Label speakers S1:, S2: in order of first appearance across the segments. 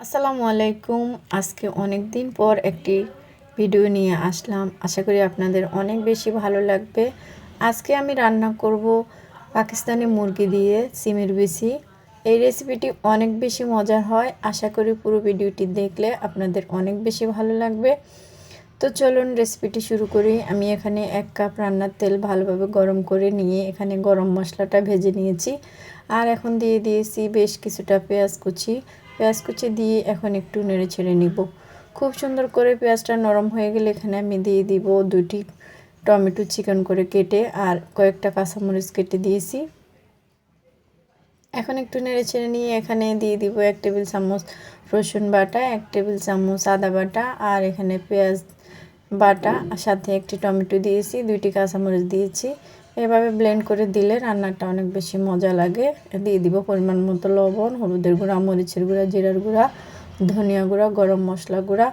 S1: আসসালামু আলাইকুম। আজকে অনেক দিন পর একটি ভিডিও নিয়ে আসলাম। আশা করি আপনাদের অনেক বেশি ভালো লাগবে। আজকে আমি রান্না করব পাকিস্তানি মুরগি দিয়ে সিমের বেশি এই রেসিপিটি অনেক বেশি মজার হয়। আশা করি পুরো ভিডিওটি দেখলে আপনাদের অনেক বেশি ভালো লাগবে। তো চলুন রেসিপিটি শুরু করি। আমি এখানে এক কাপ রান্নার তেল ভালোভাবে গরম করে নিয়ে এখানে গরম মশলাটা ভেজে নিয়েছি। আর এখন দিয়ে দিয়েছি বেশ কিছুটা পেঁয়াজ কুচি। পেঁয়াজ কুচি দিয়ে এখন একটু নেড়ে ছেড়ে নিব। খুব সুন্দর করে পেঁয়াজটা নরম হয়ে গেলে এখানে আমি দিয়ে দিব দুটি টমেটো চিকেন করে কেটে আর কয়েকটা কাঁচামরিচ কেটে দিয়েছি। এখন একটু নেড়ে ছেড়ে নিয়ে এখানে দিয়ে দিব এক টেবিল চামচ রসুন বাটা, এক টেবিল চামচ আদা বাটা আর এখানে পেঁয়াজ বাটা আর সাথে একটি টমেটো দিয়েছি, দুইটি কাঁচামরিচ দিয়েছি। এভাবে ব্লেন্ড করে দিলে রান্নাটা অনেক বেশি মজা লাগে। দিয়ে দিব পরিমাণ মতো লবণ, হলুদের গুঁড়া, মরিচের গুঁড়া, জিরার গুঁড়া, ধনিয়া গুঁড়া, গরম মশলা গুঁড়া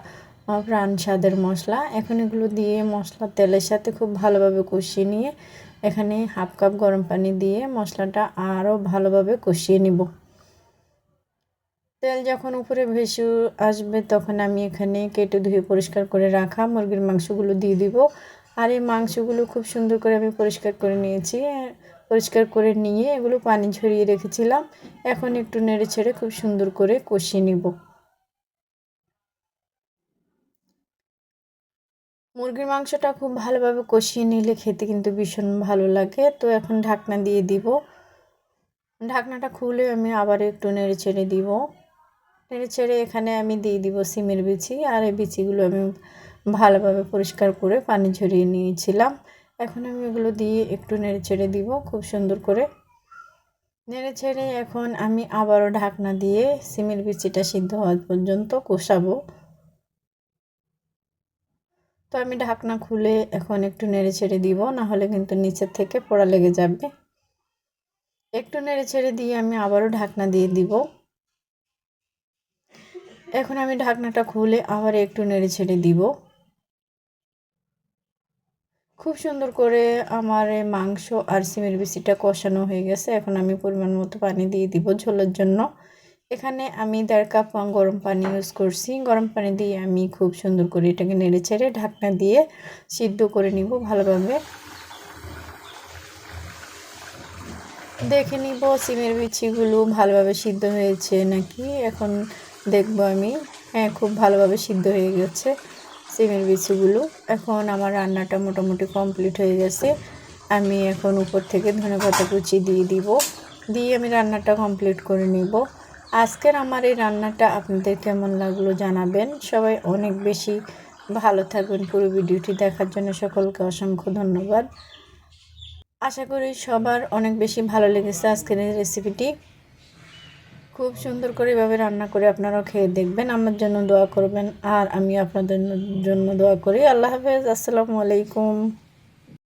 S1: প্রাণ স্বাদের মশলা। এখন এগুলো দিয়ে মশলা তেলের সাথে খুব ভালোভাবে কষিয়ে নিয়ে এখানে হাফ কাপ গরম পানি দিয়ে মশলাটা আরও ভালোভাবে কষিয়ে নিব। তেল যখন উপরে ভেসে আসবে তখন আমি এখানে কেটে ধুয়ে পরিষ্কার করে রাখা মুরগির মাংসগুলো দিয়ে দিব। আর এই মাংসগুলো খুব সুন্দর করে আমি পরিষ্কার করে নিয়েছি। পরিষ্কার করে নিয়ে এগুলো পানি ঝরিয়ে রেখেছিলাম। এখন একটু নেড়ে ছেড়ে খুব সুন্দর করে কষিয়ে নিব। মুরগির মাংসটা খুব ভালোভাবে কষিয়ে নিলে খেতে কিন্তু ভীষণ ভালো লাগে। তো এখন ঢাকনা দিয়ে দিব। ঢাকনাটা খুলে আমি আবার একটু নেড়ে ছেড়ে দিব। নেড়ে ছেড়ে এখানে আমি দিয়ে দিব সিমের বিচি, আর এই বিচিগুলো আমি ভালোভাবে পরিষ্কার করে পানি ঝরিয়ে নিয়েছিলাম। এখন আমি এগুলো দিয়ে একটু নেড়ে ছেড়ে দিব খুব সুন্দর করে। নেড়ে ছেড়ে এখন আমি আবারও ঢাকনা দিয়ে সিমের বিচিটা সিদ্ধ হওয়া পর্যন্ত কষাবো। তো আমি ঢাকনা খুলে এখন একটু নেড়ে ছেড়ে দিব না হলে কিন্তু নিচের থেকে পোড়া লেগে যাবে। একটু নেড়ে ছেড়ে দিয়ে আমি আবারও ঢাকনা দিয়ে দিব। এখন আমি ঢাকনাটা খুলে আবার একটু নেড়ে ছেড়ে দিব। খুব সুন্দর করে আমার মাংস আর সিমের বিচিটা কষানো হয়ে গেছে। এখন আমি পরিমাণ মতো পানি দিয়ে দিব ঝোলের জন্য। এখানে আমি দেড় কাপ গরম পানি ইউজ করছি। গরম পানি দিয়ে আমি খুব সুন্দর করে এটাকে নেড়ে ছেড়ে ঢাকনা দিয়ে সিদ্ধ করে নিব ভালোভাবে। দেখে নিব সিমের বিচিগুলো ভালোভাবে সিদ্ধ হয়েছে নাকি? এখন দেখব আমি। হ্যাঁ খুব ভালোভাবে সিদ্ধ হয়ে গেছে সিমের বিচিগুলো। এখন আমার রান্নাটা মোটামুটি কমপ্লিট হয়ে গেছে। আমি এখন উপর থেকে ধনে পাতা কুচি দিয়ে দিব। দিয়ে আমি রান্নাটা কমপ্লিট করে নিব। আজকের আমার এই রান্নাটা আপনাদের কেমন লাগল জানাবেন। সবাই অনেক বেশি ভালো থাকবেন। পুরো ভিডিওটি দেখার জন্য সকলকে অসংখ্য ধন্যবাদ। আশা করি সবার অনেক বেশি ভালো লেগেছে আজকের এই রেসিপিটি। খুব সুন্দর করে এভাবে রান্না করে আপনারাও খেয়ে দেখবেন, আমার জন্য দোয়া করবেন। আর আমি আপনাদের জন্য দোয়া করি। আল্লাহ হাফেজ, আসসালামু আলাইকুম।